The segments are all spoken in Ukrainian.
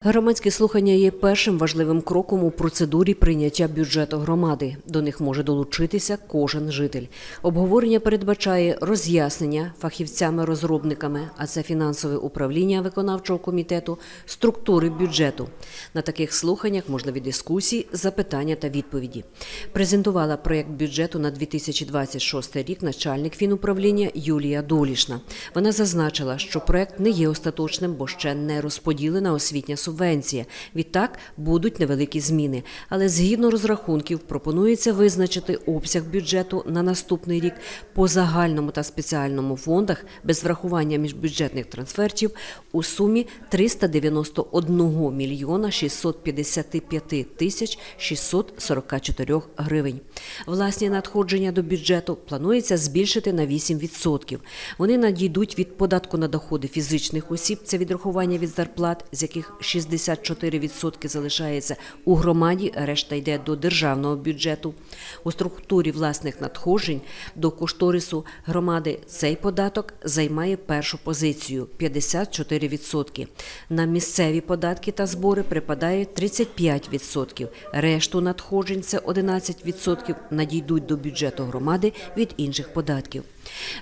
Громадські слухання є першим важливим кроком у процедурі прийняття бюджету громади. До них може долучитися кожен житель. Обговорення передбачає роз'яснення фахівцями-розробниками, а це фінансове управління виконавчого комітету, структури бюджету. На таких слуханнях можливі дискусії, запитання та відповіді. Презентувала проєкт бюджету на 2026 рік начальник фінуправління Юлія Долішна. Вона зазначила, що проєкт не є остаточним, бо ще не розподілена освітня субвенція. Відтак будуть невеликі зміни. Але згідно розрахунків пропонується визначити обсяг бюджету на наступний рік по загальному та спеціальному фондах без врахування міжбюджетних трансфертів у сумі 391 мільйона 655 тисяч 644 гривень. Власні надходження до бюджету планується збільшити на 8%. Вони надійдуть від податку на доходи фізичних осіб, це відрахування від зарплат, з яких 64% залишається у громаді, решта йде до державного бюджету. У структурі власних надходжень до кошторису громади цей податок займає першу позицію 54%. На місцеві податки та збори припадає 35%. Решту надходжень це 11% надійдуть до бюджету громади від інших податків.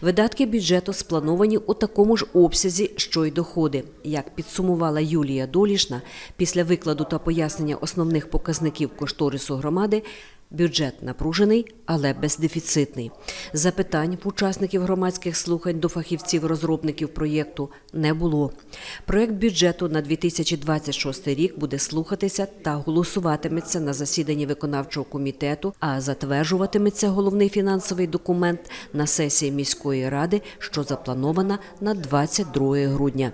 Видатки бюджету сплановані у такому ж обсязі, що й доходи. Як підсумувала Юлія Долішна, після викладу та пояснення основних показників кошторису громади, бюджет напружений, але бездефіцитний. Запитань в учасників громадських слухань до фахівців-розробників проєкту не було. Проєкт бюджету на 2026 рік буде слухатися та голосуватиметься на засіданні виконавчого комітету, а затверджуватиметься головний фінансовий документ на сесії міської ради, що запланована на 22 грудня.